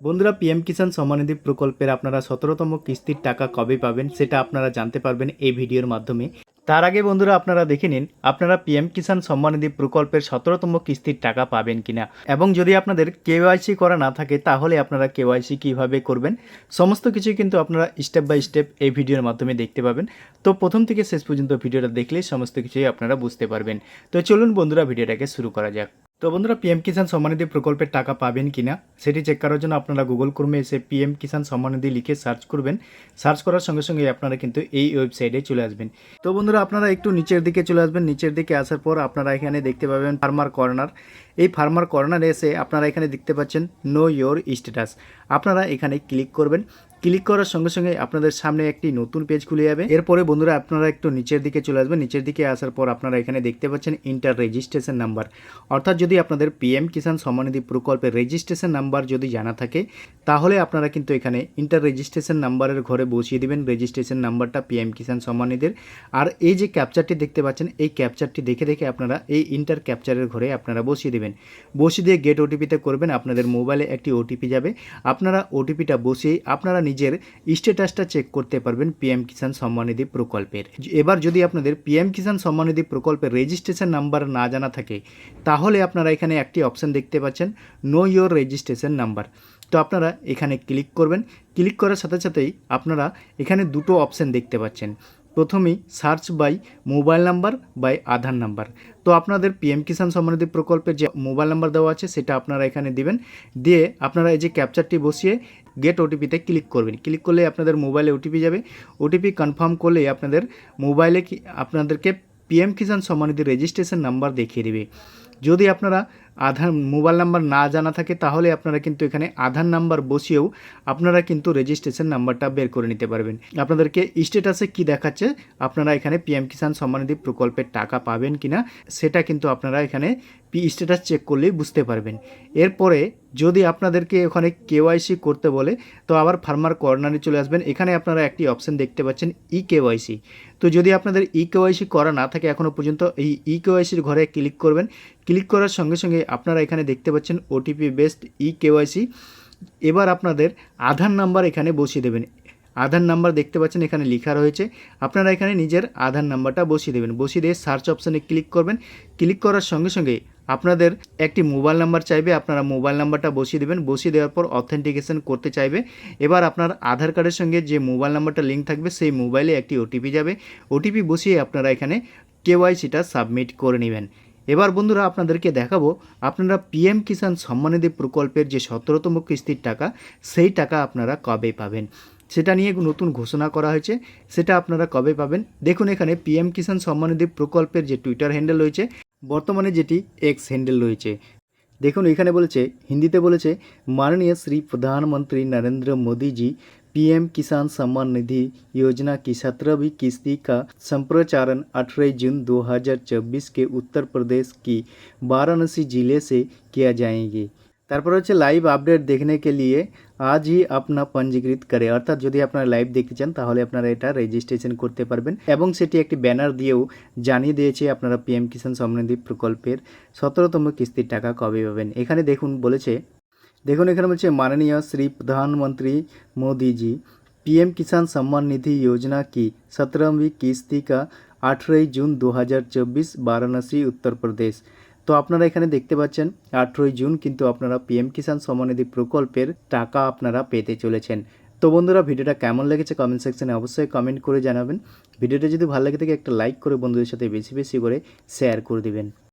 বন্ধুরা পিএম কিষাণ সম্মানিধি প্রকল্পের আপনারা সতেরোতম কিস্তির টাকা কবে পাবেন সেটা আপনারা জানতে পারবেন এই ভিডিওর মাধ্যমে। তার আগে বন্ধুরা আপনারা দেখে নিন, আপনারা পিএম কিষাণ সম্মানিধি প্রকল্পের সতেরোতম কিস্তির টাকা পাবেন কিনা। এবং যদি আপনাদের কেওয়াইসি করা না থাকে, তাহলে আপনারা কেওয়াইসি কীভাবে করবেন? সমস্ত কিছুই কিন্তু আপনারা স্টেপ বাই স্টেপ এই ভিডিওর মাধ্যমে দেখতে পাবেন। তো প্রথম থেকে শেষ পর্যন্ত ভিডিওটা দেখলে সমস্ত কিছুই আপনারা বুঝতে পারবেন। তো চলুন বন্ধুরা ভিডিওটাকে শুরু করা যাক। তো বন্ধুরা পিএম কিষাণ সম্মানিধি প্রকল্পের টাকা পাবেন কি না সেটি চেক করার জন্য আপনারা গুগল ক্রমে এসে পিএম কিষাণ সম্মানিধি লিখে সার্চ করবেন। সার্চ করার সঙ্গে সঙ্গে আপনারা কিন্তু এই ওয়েবসাইটে চলে আসবেন। তো বন্ধুরা, আপনারা একটু নিচের দিকে চলে আসবেন। নিচের দিকে আসার পর আপনারা এখানে দেখতে পাবেন ফার্মার কর্নার এই ফার্মার কর্নারে এসে আপনারা এখানে দেখতে পাচ্ছেন নো ইয়োর স্ট্যাটাস আপনারা এখানে ক্লিক করবেন। ক্লিক করার সঙ্গে সঙ্গে আপনাদের সামনে একটি নতুন পেজ খুলে যাবে। এরপরে বন্ধুরা আপনারা একটু নিচের দিকে চলে আসবেন। নিচের দিকে আসার পর আপনারা এখানে দেখতে পাচ্ছেন ইন্টার রেজিস্ট্রেশন নাম্বার অর্থাৎ যদি আপনাদের পিএম কিষাণ সম্মানিধি প্রকল্পের রেজিস্ট্রেশন নাম্বার যদি জানা থাকে, তাহলে আপনারা কিন্তু এখানে ইন্টার রেজিস্ট্রেশন নাম্বারের ঘরে বসিয়ে দিবেন রেজিস্ট্রেশন নাম্বারটা পিএম কিষাণ সম্মানিধির আর এই যে ক্যাপচারটি দেখতে পাচ্ছেন, এই ক্যাপচারটি দেখে দেখে আপনারা এই ইন্টার ক্যাপচারের ঘরে আপনারা বসিয়ে দেবেন। বসিয়ে দিয়ে গেট ওটিপিতে করবেন, আপনাদের মোবাইলে একটি ওটিপি যাবে। আপনারা ওটিপিটা বসিয়ে আপনারা নিজের স্ট্যাটাসটা চেক করতে পারবেন পিএম কিষাণ সম্মানিধি প্রকল্পের। এবার যদি আপনাদের পিএম কিষাণ সম্মানিধি প্রকল্পের রেজিস্ট্রেশন নাম্বার না জানা থাকে, তাহলে আপনারা এখানে একটি অপশান দেখতে পাচ্ছেন নো ইয়োর রেজিস্ট্রেশন নাম্বার তো আপনারা এখানে ক্লিক করবেন। ক্লিক করার সাথে সাথেই আপনারা এখানে দুটো অপশান দেখতে পাচ্ছেন। প্রথমেই search by mobile number by Aadhaar number. তো আপনাদের পিএম কিষাণ সম্মানিধি প্রকল্পের যে মোবাইল নাম্বার দেওয়া আছে, সেটা আপনারা এখানে দিবেন। দিয়ে আপনারা এই যে ক্যাপচারটি বসিয়ে গেট ওটিপিতে ক্লিক করবেন। ক্লিক করলে আপনাদের মোবাইলে ওটিপি যাবে। ওটিপি কনফার্ম করলে আপনাদের মোবাইলে কি আপনাদেরকে PM Kisan Samman Nidhi registration number দেখিয়ে দেবে। যদি আপনারা আধার মোবাইল নাম্বার না জানা থাকে, তাহলে আপনারা কিন্তু এখানে আধার নাম্বার বসিয়েও আপনারা কিন্তু রেজিস্ট্রেশন নাম্বারটা বের করে নিতে পারবেন। আপনাদেরকে স্টেটাসে কি দেখাচ্ছে, আপনারা এখানে পিএম কিষাণ সম্মানিধি প্রকল্পের টাকা পাবেন কিনা, সেটা কিন্তু আপনারা এখানে পি স্ট্যাটাস চেক করলেই বুঝতে পারবেন। এরপরে যদি আপনাদেরকে ওখানে কেওয়াইসি করতে বলে, তো আবার ফার্মার কর্নারে চলে আসবেন। এখানে আপনারা একটি অপশন দেখতে পাচ্ছেন ই কেওয়াইসি তো যদি আপনাদের ই কেওয়াইসি করা না থাকে এখনও পর্যন্ত, এই ই কেওয়াইসির ঘরে ক্লিক করবেন। ক্লিক করার সঙ্গে সঙ্গে আপনারা এখানে দেখতে পাচ্ছেন ওটিপি বেসড ই কেওয়াইসি এবার আপনাদের আধার নাম্বার এখানে বসিয়ে দেবেন। আধার নাম্বার দেখতে পাচ্ছেন, এখানে লেখা রয়েছে। আপনারা এখানে নিজের আধার নাম্বারটা বসিয়ে দেবেন। বসিয়ে দিয়ে সার্চ অপশানে ক্লিক করবেন। ক্লিক করার সঙ্গে সঙ্গে আপনাদের একটি মোবাইল নাম্বার চাইবে, আপনারা মোবাইল নাম্বারটা বসিয়ে দেবেন। বসিয়ে দেওয়ার পর অথেন্টিকেশন করতে চাইবে। এবার আপনার আধার কার্ডের সঙ্গে যে মোবাইল নাম্বারটা লিঙ্ক থাকবে, সেই মোবাইলে একটি ওটিপি যাবে। ওটিপি বসিয়ে আপনারা এখানে কেওয়াইসিটা সাবমিট করে নেবেন। এবার বন্ধুরা আপনাদেরকে দেখাবো, আপনারা পিএম কিষাণ সম্মানিধি প্রকল্পের যে সতেরোতম কিস্তির টাকা, সেই টাকা আপনারা কবে পাবেন? সেটা নিয়ে নতুন ঘোষণা করা হয়েছে। সেটা আপনারা কবে পাবেন? দেখুন এখানে পিএম কিষাণ সম্মানিধি প্রকল্পের যে টুইটার হ্যান্ডেল রয়েছে বর্তমানে যেটি এক্স হ্যান্ডেল রয়েছে দেখুন এখানে বলেছে হিন্দিতে বলেছে माननीय श्री प्रधानमंत्री नरेंद्र मोदी जी पीएम किसान सम्मान निधि योजना की सत्रहवीं किस्ती का संप्रचारण 18 जून 2024 के उत्तर प्रदेश की वाराणसी जिले से किया जाएंगे তারপর হচ্ছে লাইভ আপডেট দেখনে কে লিয়ে আজই আপনা পঞ্জীকৃত করে অর্থাৎ যদি আপনারা লাইভ দেখতে চান তাহলে আপনারা এটা রেজিস্ট্রেশন করতে পারবেন এবং সেটি একটি ব্যানার দিয়েও জানিয়ে দিয়েছে আপনারা পিএম কিষাণ সমৃদ্ধি প্রকল্পের সতেরোতম কিস্তির টাকা কবে পাবেন এখানে দেখুন বলেছে দেখুন এখানে বলছে माननीय श्री प्रधानमंत्री मोदी जी पीएम किसान सम्मान निधि योजना की सत्रहवीं किस्ती का আঠেরোই জুন দু হাজার চব্বিশ বারাণসী উত্তর প্রদেশ তো আপনারা এখানে দেখতে পাচ্ছেন, আঠেরোই জুন কিন্তু আপনারা পিএম কিষাণ সম্মানিধি প্রকল্পের টাকা আপনারা পেতে চলেছেন। তো বন্ধুরা, ভিডিওটা কেমন লেগেছে কমেন্ট সেকশানে অবশ্যই কমেন্ট করে জানাবেন। ভিডিওটা যদি ভালো লাগে থাকে, একটা লাইক করে বন্ধুদের সাথে বেশি বেশি করে শেয়ার করে দিবেন।